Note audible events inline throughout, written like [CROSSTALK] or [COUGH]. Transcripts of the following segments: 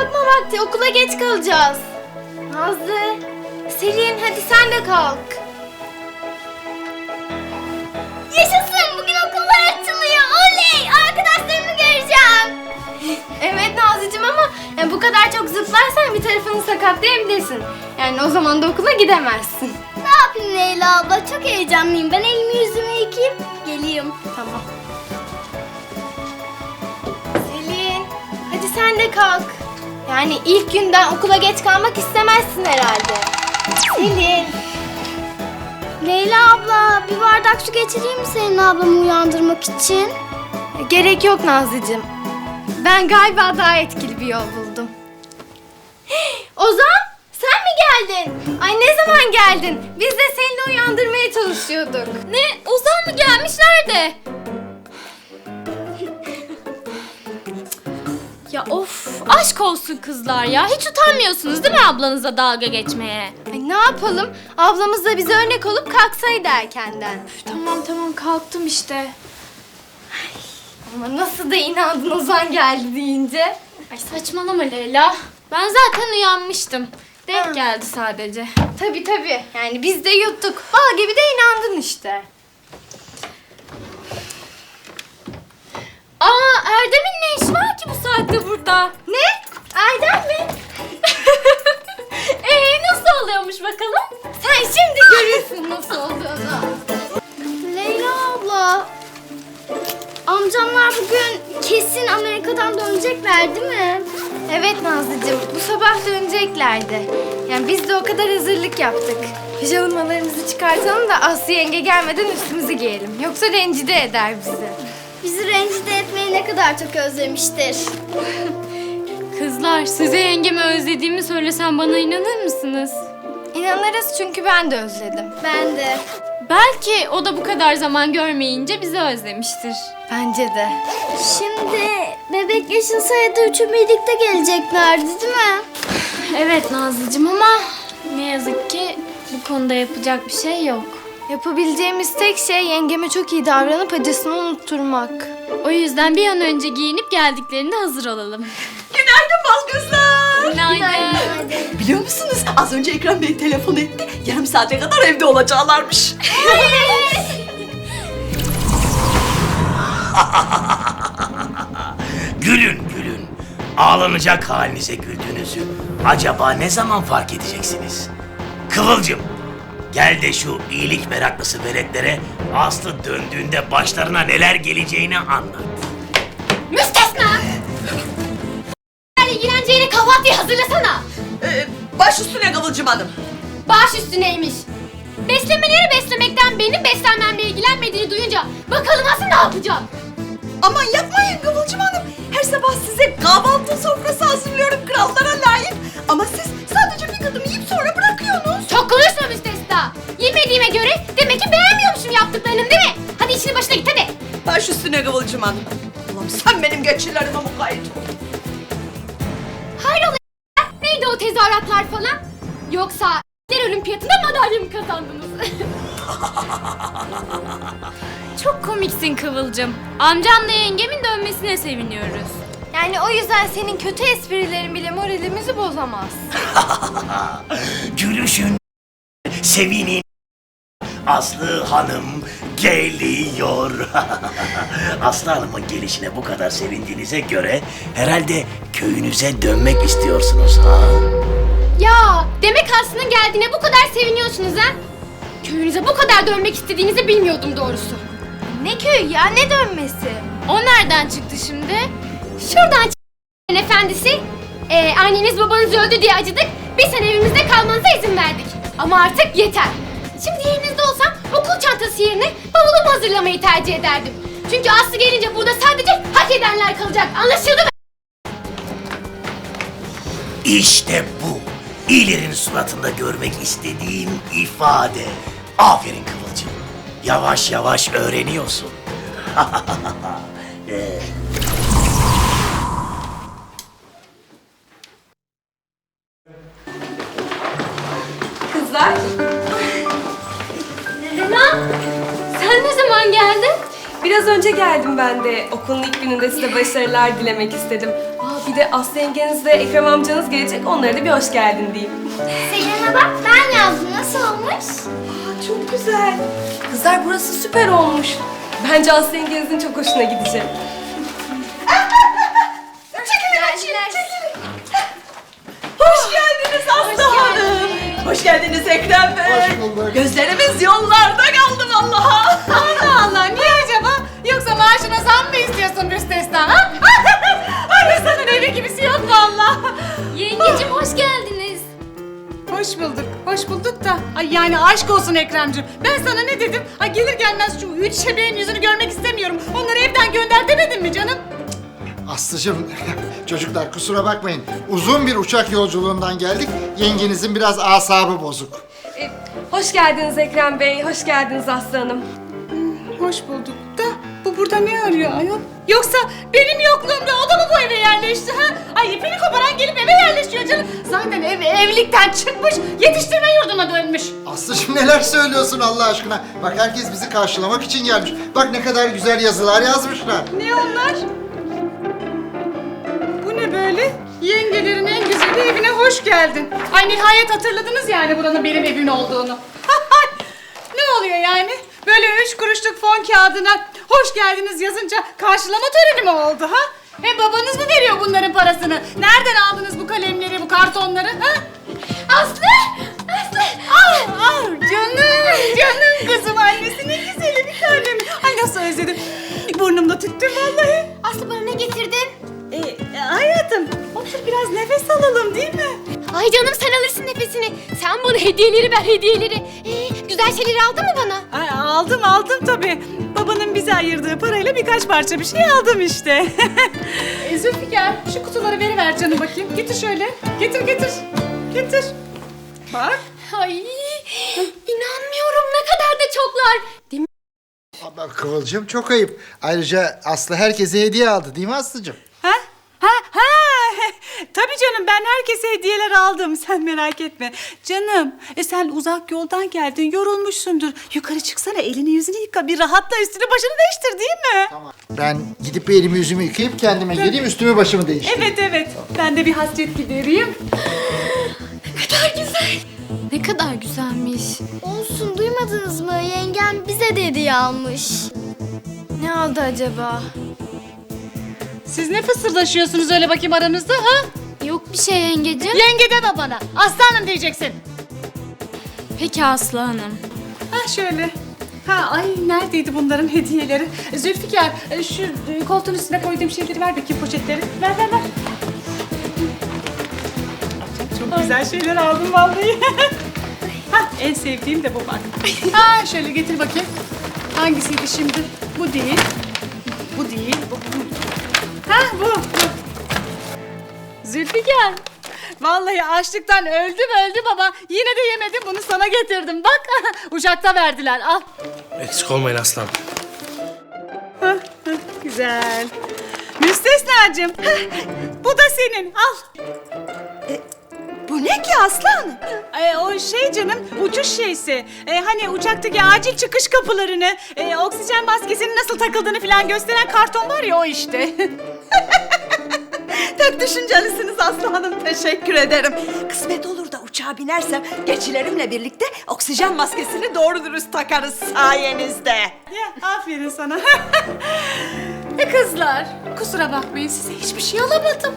kalkma vakti. Okula geç kalacağız. Nazlı, Selin hadi sen de kalk. Yaşasın bugün okullar açılıyor. Oley arkadaşlarımı göreceğim. [LAUGHS] Evet Nazlıcığım ama yani bu kadar çok zıplarsan bir tarafını sakatlayabilirsin. Yani o zaman da okula gidemezsin. Ne yapayım Leyla abla çok heyecanlıyım. Ben elimi yüzümü yıkayıp geleyim. Tamam. Selin, hadi sen de kalk. Yani ilk günden okula geç kalmak istemezsin herhalde. Selin. Leyla abla bir bardak su getireyim mi senin ablamı uyandırmak için? Gerek yok Nazlıcığım. Ben galiba daha etkili bir yol buldum. [GASPS] Ozan, sen mi geldin? Ay ne zaman geldin? Biz de seni uyandırmaya çalışıyorduk. Ne? Ozan mı gelmiş? Nerede? Ya of aşk olsun kızlar ya. Hiç utanmıyorsunuz değil mi ablanıza dalga geçmeye? Ay ne yapalım? Ablamız da bize örnek olup kalksaydı erkenden. Tamam tamam kalktım işte. Ama nasıl da inandın Ozan geldi deyince. Ay saçmalama Leyla. Ben zaten uyanmıştım. Denk geldi sadece. Tabii tabii. Yani biz de yuttuk. Bal gibi de inandın işte. Aa Erdem'in ne işi var ki bu saatte burada? Ne? Erdem mi? [LAUGHS] Ee nasıl oluyormuş bakalım? Sen şimdi görürsün nasıl olduğunu. Leyla abla. Amcamlar bugün kesin Amerika'dan dönecekler değil mi? Evet Nazlıcığım, bu sabah döneceklerdi. Yani biz de o kadar hazırlık yaptık. Pijamalarımızı çıkartalım da Aslı yenge gelmeden üstümüzü giyelim. Yoksa rencide eder bizi. Bizi rencide etmeyi ne kadar çok özlemiştir. Kızlar size yengemi özlediğimi söylesem bana inanır mısınız? İnanırız çünkü ben de özledim. Ben de. Belki o da bu kadar zaman görmeyince bizi özlemiştir. Bence de. Şimdi bebek yaşınsa ya da üçü birlikte geleceklerdi değil mi? Evet Nazlıcığım ama ne yazık ki bu konuda yapacak bir şey yok. Yapabileceğimiz tek şey yengeme çok iyi davranıp acısını unutturmak. O yüzden bir an önce giyinip geldiklerinde hazır olalım. Günaydın bal gözler. Günaydın. Biliyor musunuz az önce Ekrem Bey telefon etti. Yarım saate kadar evde olacaklarmış. [LAUGHS] Gülün gülün. Ağlanacak halinize güldüğünüzü acaba ne zaman fark edeceksiniz? Kıvılcım, gel de şu iyilik meraklısı veletlere Aslı döndüğünde başlarına neler geleceğini anlat. Müstesna! İlgileneceğine kahvaltıyı hazırlasana. Ee, baş üstüne Kıvılcım Hanım. Baş üstüneymiş. Beslemeleri beslemekten benim beslenmemle ilgilenmediğini duyunca bakalım nasıl ne yapacak? Aman yapmayın Kıvılcım Hanım. Her sabah size kahvaltı sofrası hazırlıyorum krallara layık. Ama siz sadece bir kadın yiyip sonra bırakıyorsunuz. Çok konuşma Müstesna. Yemediğime göre demek ki beğenmiyormuşum yaptıklarını değil mi? Hadi işini başına git hadi. Baş üstüne Kıvılcım Hanım. Allah'ım sen benim geçilerime mukayyet ol. Hayrola ya? Neydi o tezahüratlar falan? Yoksa der olimpiyatında madalya mı kazandınız? [LAUGHS] Çok komiksin Kıvılcım. Amcamla yengemin dönmesine seviniyoruz. Yani o yüzden senin kötü esprilerin bile moralimizi bozamaz. [LAUGHS] Gülüşün, sevinin. Aslı Hanım geliyor. [LAUGHS] Aslı Hanım'ın gelişine bu kadar sevindiğinize göre herhalde köyünüze dönmek istiyorsunuz ha? Ya demek Aslı'nın geldiğine bu kadar seviniyorsunuz ha? Köyünüze bu kadar dönmek istediğinizi bilmiyordum doğrusu. Ne köyü ya ne dönmesi? O nereden çıktı şimdi? Şuradan çıktı efendisi. Ee, anneniz babanız öldü diye acıdık. Bir sene evimizde kalmanıza izin verdik. Ama artık yeter. Şimdi yerinizde olsam okul çantası yerine bavulumu hazırlamayı tercih ederdim. Çünkü Aslı gelince burada sadece hak edenler kalacak. Anlaşıldı mı? İşte bu. İyilerin suratında görmek istediğim ifade. Aferin Kıvılcım. Yavaş yavaş öğreniyorsun. [LAUGHS] Ee, Kızlar. Zaman geldin? Biraz önce geldim ben de. Okulun ilk gününde size başarılar dilemek istedim. Aa, bir de Aslı yengenizle Ekrem amcanız gelecek. Onlara da bir hoş geldin diyeyim. Selena bak ben yazdım. Nasıl olmuş? Aa, çok güzel. Kızlar burası süper olmuş. Bence Aslı yengenizin çok hoşuna gidecek. [LAUGHS] Hoş geldiniz Aslı Hanım. Hoş geldiniz Ekrem Bey. Hoş bulduk. Gözlerimiz yollarda kaldı vallahi. [LAUGHS] maaşına zam mı istiyorsun müstesna ha? [LAUGHS] Ay insanın evi gibisi yok valla. Yengecim hoş geldiniz. Hoş bulduk, hoş bulduk da. Ay yani aşk olsun Ekrem'cim. Ben sana ne dedim? Ay gelir gelmez şu üç şebeğin yüzünü görmek istemiyorum. Onları evden gönder demedim mi canım? Aslıcığım, [LAUGHS] çocuklar kusura bakmayın. Uzun bir uçak yolculuğundan geldik. Yengenizin biraz asabı bozuk. Ee, hoş geldiniz Ekrem Bey. Hoş geldiniz Aslı Hanım. Hoş bulduk da burada ne arıyor ayol? Yoksa benim yokluğumda o da mı bu eve yerleşti ha? Ay ipini koparan gelip eve yerleşiyor canım. Zaten ev evlilikten çıkmış, yetiştirme yurduna dönmüş. Aslıcığım neler söylüyorsun Allah aşkına? Bak herkes bizi karşılamak için gelmiş. Bak ne kadar güzel yazılar yazmışlar. Ne onlar? Bu ne böyle? Yengelerin en güzeli evine hoş geldin. Ay nihayet hatırladınız yani buranın benim evim olduğunu. [LAUGHS] ne oluyor yani? Böyle üç kuruşluk fon kağıdına hoş geldiniz yazınca karşılama töreni mi oldu ha? He babanız mı veriyor bunların parasını? Nereden aldınız bu kalemleri, bu kartonları ha? Aslı! Aslı! Ah, ah, canım, canım kızım annesinin güzeli bir tanem. Ay nasıl özledim. Burnumda tüttüm vallahi. Aslı bana ne getirdin? Ee, hayatım, otur biraz nefes alalım değil mi? Ay canım sen alırsın nefesini. Sen bana hediyeleri ver hediyeleri. Ee, güzel şeyleri aldın mı bana? Ay, aldım aldım tabii. Babanın bize ayırdığı parayla birkaç parça bir şey aldım işte. [LAUGHS] e, Zülfikar şu kutuları veriver canım bakayım. Getir şöyle. Getir getir. Getir. Bak. Ay inanmıyorum ne kadar da çoklar. Değil mi? Ama Kıvılcım çok ayıp. Ayrıca Aslı herkese hediye aldı değil mi Aslıcığım? Ha? Ha ha. [LAUGHS] Tabii canım ben herkese hediyeler aldım. [LAUGHS] Sen merak etme. Canım e sen uzak yoldan geldin yorulmuşsundur. Yukarı çıksana elini yüzünü yıka bir rahatla üstünü başını değiştir değil mi? Tamam. Ben gidip bir elimi yüzümü yıkayıp kendime geleyim üstümü başımı değiştireyim. Evet evet. Ben de bir hasret gidereyim. Ne kadar güzelmiş. Olsun duymadınız mı? Yengem bize de hediye almış. Ne aldı acaba? Siz ne fısırdaşıyorsunuz öyle bakayım aranızda ha? Yok bir şey yengecim. Yenge deme bana. Aslanım diyeceksin. Peki Aslı Hanım. Ha şöyle. Ha ay neredeydi bunların hediyeleri? Zülfikar e, şu e, koltuğun üstüne koyduğum şeyleri ver bakayım poşetleri. Ver ver ver. Çok güzel şeyler aldım vallahi. [LAUGHS] ha en sevdiğim de bu bak. ha şöyle getir bakayım. Hangisiydi şimdi? Bu değil. Bu değil. Bu, bu. Ha bu. Zülfikar. Vallahi açlıktan öldüm öldüm ama yine de yemedim bunu sana getirdim. Bak [LAUGHS] uçakta verdiler al. Eksik olmayın aslan. Güzel. Müstesnacığım. bu da senin al. Bu ne ki Aslı Hanım? E, o şey canım uçuş şeysi. E, hani uçaktaki acil çıkış kapılarını, e, oksijen maskesinin nasıl takıldığını falan gösteren karton var ya o işte. [LAUGHS] Çok düşüncelisiniz Aslı Hanım. Teşekkür ederim. Kısmet olur da uçağa binersem geçilerimle birlikte oksijen maskesini doğru dürüst takarız sayenizde. ya aferin sana. [LAUGHS] e kızlar kusura bakmayın size hiçbir şey alamadım.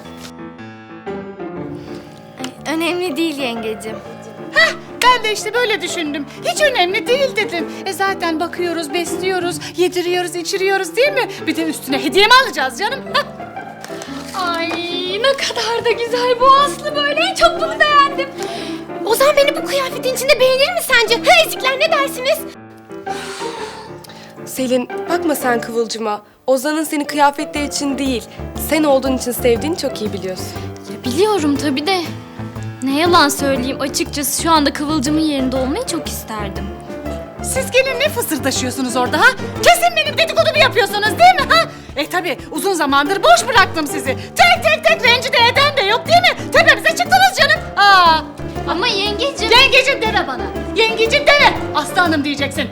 Önemli değil yengecim. Ben de işte böyle düşündüm. Hiç önemli değil dedim. E zaten bakıyoruz, besliyoruz, yediriyoruz, içiriyoruz değil mi? Bir de üstüne hediye mi alacağız canım? Ay ne kadar da güzel bu Aslı böyle. Çok bunu beğendim. Ozan beni bu kıyafetin içinde beğenir mi sence? Ha ezikler ne dersiniz? Selin bakma sen Kıvılcım'a. Ozan'ın seni kıyafetler için değil, sen olduğun için sevdiğini çok iyi biliyorsun. Ya biliyorum tabii de. Ne yalan söyleyeyim açıkçası şu anda Kıvılcım'ın yerinde olmayı çok isterdim. Siz gene ne fısırdaşıyorsunuz orada ha? Kesin benim dedikodumu yapıyorsunuz değil mi ha? E tabi uzun zamandır boş bıraktım sizi. Tek tek tek rencide eden de yok değil mi? Tepemize çıktınız canım. Aa, Ama yengecim... yengecim deme bana. Yengecim deme. Aslı Hanım diyeceksin.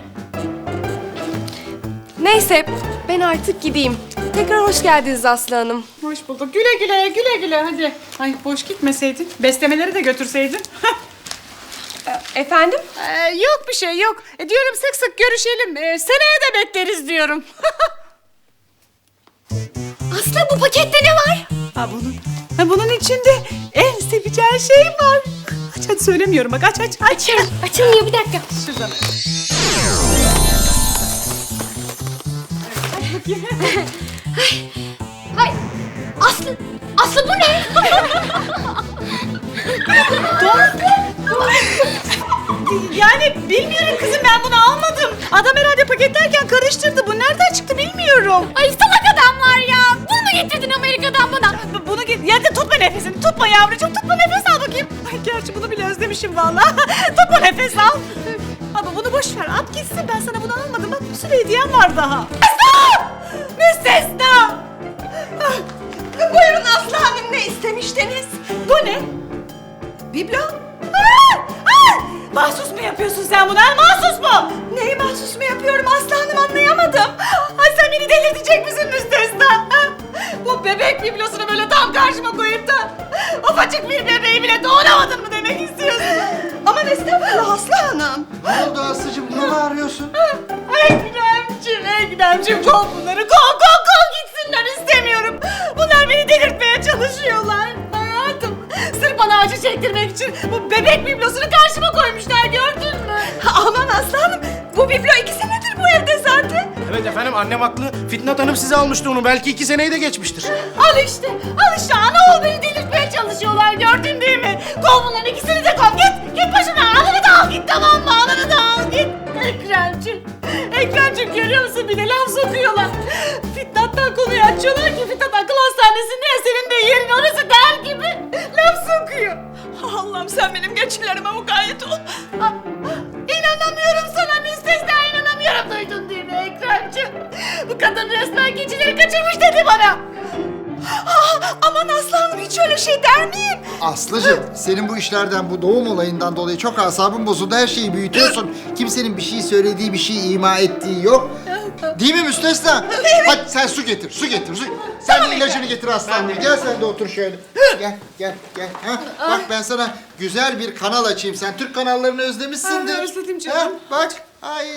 Neyse Ben artık gideyim. Tekrar hoş geldiniz Aslı Hanım. Hoş bulduk. Güle güle, güle güle hadi. Ay boş gitmeseydin. Beslemeleri de götürseydin. [LAUGHS] Efendim? Ee, yok bir şey yok. E, diyorum sık sık görüşelim. Ee, seneye de bekleriz diyorum. [LAUGHS] Aslı bu pakette ne var? ha bunun, ha, bunun içinde en seveceğin şey var. Aç hadi söylemiyorum bak aç aç aç. Açılmıyor bir dakika. Şuradan. Hay Aslı Aslı bu ne? Yani bilmiyorum kızım ben bunu almadım. Adam herhalde paketlerken karıştırdı. Bu nereden çıktı bilmiyorum. Ay salak adamlar ya. Bunu mu getirdin Amerika'dan bana? Bu- Bunu git. Ya tutma nefesini. Tutma yavrucuğum. Tutma nefes al bakayım. Ay gerçi bunu bile özlemişim vallahi. [LAUGHS] tutma nefes al. Ama bunu boş ver. At gitsin. Ben sana bunu almadım. Bak bir sürü hediyem var daha. Müstesna! Buyurun Aslı Hanım ne istemiştiniz? Bu ne? Biblo? Aa! Mahsus mu yapıyorsun sen bunu? ha? Mahsus mu? Neyi mahsus mu yapıyorum Aslı Hanım anlayamadım. Ay sen beni delirtecek misin müstesna? Bu bebek biblosunu böyle tam karşıma koyup da ufacık bir bebeği bile doğuramadın mı demek istiyorsun? Aman estağfurullah Aslı Hanım. Ne oldu Aslı'cığım niye bağırıyorsun? Ekremciğim, Ekremciğim kov bunları kov kov kov gitsinler istemiyorum. Bunlar beni delirtmeye çalışıyorlar. Hayatım, sırf bana acı çektirmek için bu bebek biblosunu karşıma koymuşlar gördün mü? Aman Aslı Hanım bu biblo iki senedir bu evde zaten. Evet efendim annem haklı. Fitnat Hanım size almıştı onu. Belki iki seneyi de geçmiştir. Al işte, al işte ana oğul beni delirtmeye çalışıyorlar gördün değil mi? Kov bunların ikisini de kov git, git başına ananı da al git tamam mı ananı da al git. Ekremciğim, Ekremciğim görüyor musun bir de laf sokuyorlar. Fitnat'tan konuyu açıyorlar ki Fitnat akıl hastanesinde ya senin de yerin orası der gibi laf sokuyor. Allah'ım sen benim geçilerime mukayyet ol. Ah, kadın resmen keçileri kaçırmış dedi bana. Ah, aman Aslı Hanım hiç öyle şey der miyim? Aslı'cığım senin bu işlerden bu doğum olayından dolayı çok asabın bozuldu. Her şeyi büyütüyorsun. Kimsenin bir şey söylediği bir şey ima ettiği yok. Değil mi Müstesna? Hadi sen su getir, su getir. Su. Sen de ilacını getir aslanım. Gel sen de otur şöyle. Gel, gel, gel. Ha? Bak ben sana güzel bir kanal açayım. Sen Türk kanallarını özlemişsindir. Ha, özledim canım. Ha, bak. Ay.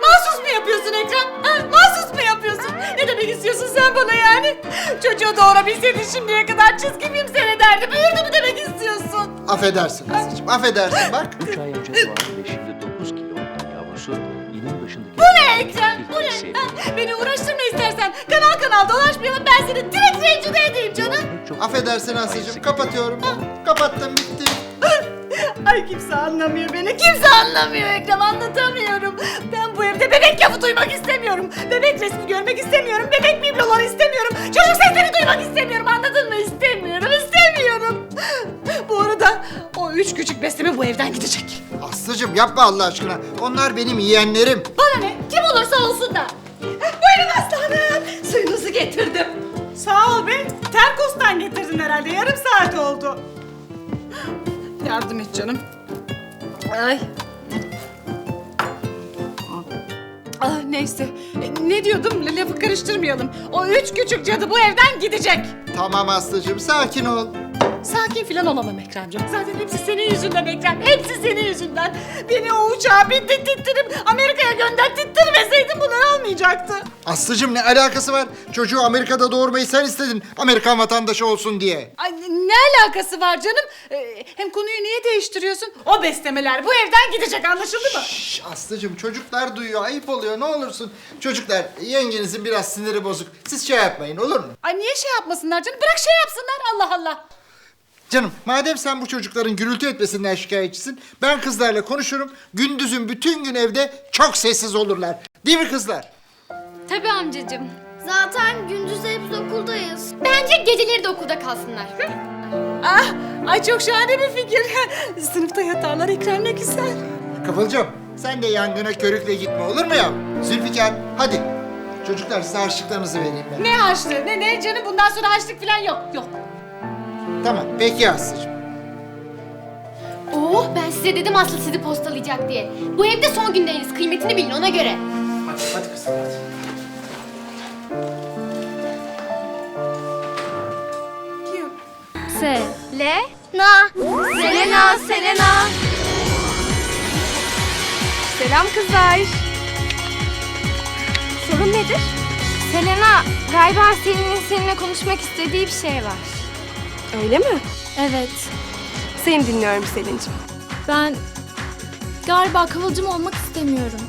Mahsus mu yapıyorsun Ekrem? Ha, mahsus mu yapıyorsun? Ne demek istiyorsun sen bana yani? Çocuğu doğurabilseydin şimdiye kadar çizgi film seyrederdi. Büyürdü mü demek istiyorsun? Affedersin Aslı'cığım, affedersin bak. 3 ay önce doğan ve şimdi 9 kilo olan yavrusu inin dışındaki... Bu ne Ekrem? Bu ne? Ha, beni uğraştırma istersen. Kanal kanal dolaşmayalım ben seni direkt rencide edeyim canım. Affedersin Aslı'cığım, kapatıyorum. Kapattım, bitti. Ay kimse anlamıyor beni. Kimse anlamıyor Ekrem anlatamıyorum. Ben bu evde bebek lafı duymak istemiyorum. Bebek resmi görmek istemiyorum. Bebek bibloları istemiyorum. Çocuk sesleri duymak istemiyorum. Anladın mı? İstemiyorum. istemiyorum. Bu arada o üç küçük besleme bu evden gidecek. Aslı'cığım yapma Allah aşkına. Onlar benim yeğenlerim. Bana ne? Kim olursa olsun da. Buyurun Aslı Hanım. Suyunuzu getirdim. Sağ ol be. Terkos'tan getirdin herhalde. Yarım saat oldu. Yardım et canım. Ay. Ah neyse. E, Ne diyordum? Lafı karıştırmayalım. O üç küçük cadı bu evden gidecek. Tamam Aslı'cığım, sakin ol. Sakin filan olamam Ekrem'cim. Zaten hepsi senin yüzünden Ekrem. Hepsi senin yüzünden. Beni o uçağa bindirttirip Amerika'ya gönderttirmeseydin bunlar olmayacaktı. Aslı'cığım ne alakası var? Çocuğu Amerika'da doğurmayı sen istedin. Amerikan vatandaşı olsun diye. Ay ne alakası var canım? Ee, hem konuyu niye değiştiriyorsun? O beslemeler bu evden gidecek anlaşıldı mı? Şş, Aslı'cığım çocuklar duyuyor, ayıp oluyor ne olursun. Çocuklar yengenizin biraz siniri bozuk. Siz şey yapmayın olur mu? Ay niye şey yapmasınlar canım? Bırak şey yapsınlar Allah Allah. Canım madem sen bu çocukların gürültü etmesinden şikayetçisin, ben kızlarla konuşurum. Gündüzün bütün gün evde çok sessiz olurlar. Değil mi kızlar? Tabii amcacığım. Zaten gündüz hepsi okuldayız. Bence geceleri de okulda kalsınlar. Hı? Ah, ay çok şahane bir fikir. [LAUGHS] Sınıfta yatarlar Ekrem ne güzel. Kıvılcım sen de yangına körükle gitme olur mu ya? Zülfikar hadi. Çocuklar size harçlıklarınızı vereyim ben. Ne harçlığı ne ne canım bundan sonra harçlık falan yok yok. Tamam peki Aslı'cığım. Oo Oh ben size dedim Aslı sizi postalayacak diye. Bu evde son günleriniz kıymetini bilin ona göre. Hadi, hadi kızım hadi. Se. Le? Na. Selena, Selena. Selam kızlar. Sorun nedir? Selena, galiba Selin'in seninle konuşmak istediği bir şey var. Öyle mi? Evet. Seni dinliyorum Selin'cim. Ben galiba kıvılcım olmak istemiyorum.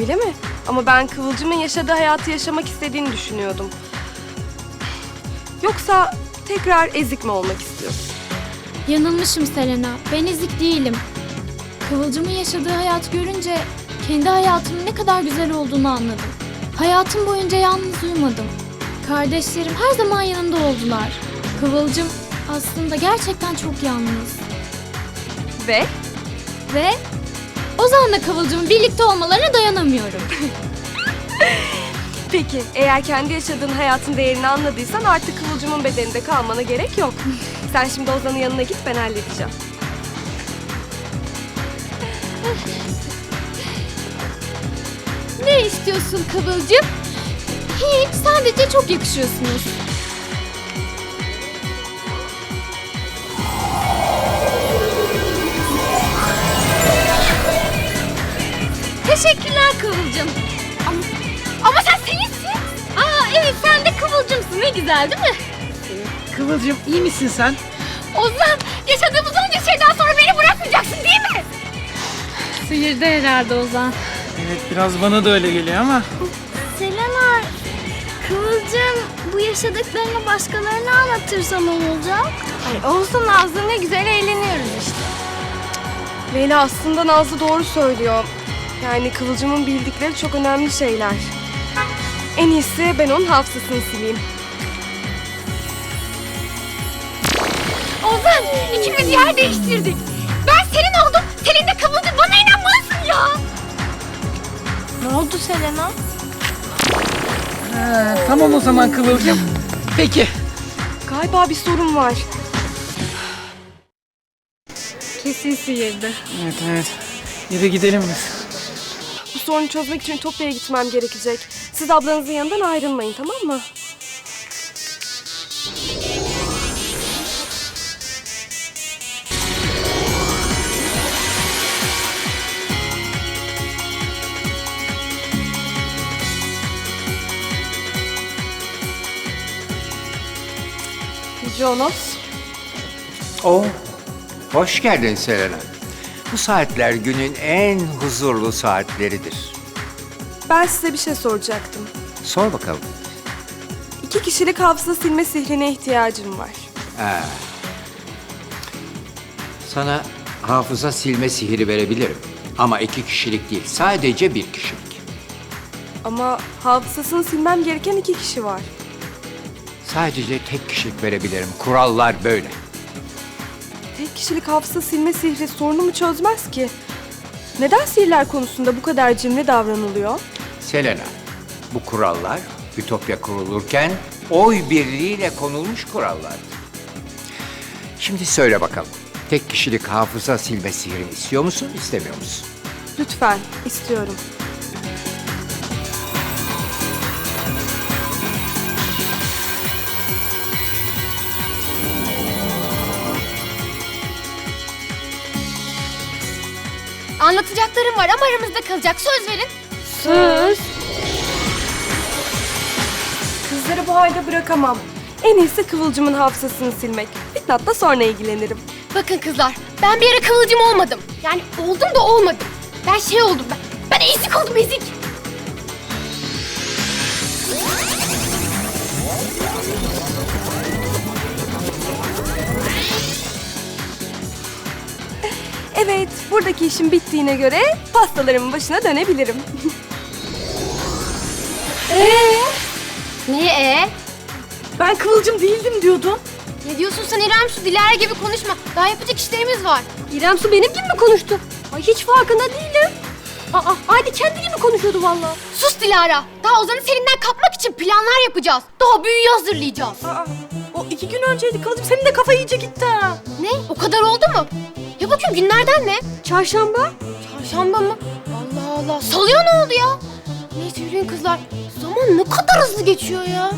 Öyle mi? Ama ben Kıvılcım'ın yaşadığı hayatı yaşamak istediğini düşünüyordum. Yoksa tekrar ezik mi olmak istiyorsun? Yanılmışım Selena. Ben ezik değilim. Kıvılcımın yaşadığı hayatı görünce kendi hayatımın ne kadar güzel olduğunu anladım. Hayatım boyunca yalnız uyumadım. Kardeşlerim her zaman yanında oldular. Kıvılcım aslında gerçekten çok yalnız. Ve Ve Ozan'la Kıvılcım'ın birlikte olmalarına dayanamıyorum. [LAUGHS] peki eğer kendi yaşadığın hayatın değerini anladıysan artık Kıvılcım'ın bedeninde kalmana gerek yok. [LAUGHS] Sen şimdi Ozan'ın yanına git ben halledeceğim. ne istiyorsun Kıvılcım? Hiç, sadece çok yakışıyorsunuz. Teşekkürler Kıvılcım. Ama, ama sen Selin'sin. Aa evet sen de Kıvılcımsın ne güzel değil mi? Kıvılcım iyi misin sen? Ozan yaşadığımız onca şeyden sonra beni bırakmayacaksın değil mi? Sıyırdı herhalde Ozan. Evet biraz bana da öyle geliyor ama. Selena, Kıvılcım bu yaşadıklarını başkalarına anlatırsa ne olacak? Ay olsun Nazlı ne güzel eğleniyoruz işte. Leyla aslında Nazlı doğru söylüyor. Yani Kıvılcım'ın bildikleri çok önemli şeyler. En iyisi ben onun hafızasını sileyim. Ozan ikimiz yer değiştirdik. Ben senin oldum. Senin de Kıvılcım bana inanmalısın ya. Ne oldu Selena? tamam o zaman Kıvılcım. Peki. Galiba bir sorun var. Kesin sıyırdı. Evet evet. Yürü gidelim biz. Bu sorunu çözmek için Ütopya'ya gitmem gerekecek. Siz ablanızın yanından ayrılmayın tamam mı? Jonas, Oh, hoş geldin Selena. Bu saatler günün en huzurlu saatleridir. ben size bir şey soracaktım. Sor bakalım. İki kişilik hafıza silme sihrine ihtiyacım var. Ha. Sana hafıza silme sihiri verebilirim. Ama iki kişilik değil, sadece bir kişilik. Ama hafızasını silmem gereken iki kişi var. Sadece tek kişilik verebilirim. Kurallar böyle. Tek kişilik hafıza silme sihri sorunumu çözmez ki. Neden sihirler konusunda bu kadar cimri davranılıyor? Selena, bu kurallar Ütopya kurulurken oy birliğiyle konulmuş kurallardı. Şimdi söyle bakalım. Tek kişilik hafıza silme sihrini istiyor musun, istemiyor musun? Lütfen, istiyorum. Anlatacaklarım var ama aramızda kalacak. Söz verin. Kızları bu halde bırakamam. En iyisi Kıvılcım'ın hafızasını silmek. Fitnat'la sonra ilgilenirim. Bakın kızlar, ben bir ara kıvılcım olmadım. Yani oldum da olmadım. Ben şey oldum ben. Ben ezik oldum ezik. Evet, buradaki işim bittiğine göre pastalarımın başına dönebilirim. Ne e? Ben Kıvılcım değildim diyordun. Ne diyorsun sen İrem Su? Dilara gibi konuşma. Daha yapacak işlerimiz var. İrem Su benim gibi mi konuştu? Ay hiç farkında değilim. Aa, hadi kendi gibi konuşuyordu vallahi. Sus Dilara. Daha Ozan'ı Selin'den kapmak için planlar yapacağız. Daha büyüyü hazırlayacağız. Aa, o iki gün önceydi Kıvılcım. Senin de kafa iyice gitti ha. Ne? O kadar oldu mu? Ya bakayım günlerden ne? Çarşamba. Çarşamba mı? Allah Allah. Salıya ne oldu ya? Neyse yürüyün kızlar. Zaman ne kadar hızlı geçiyor ya.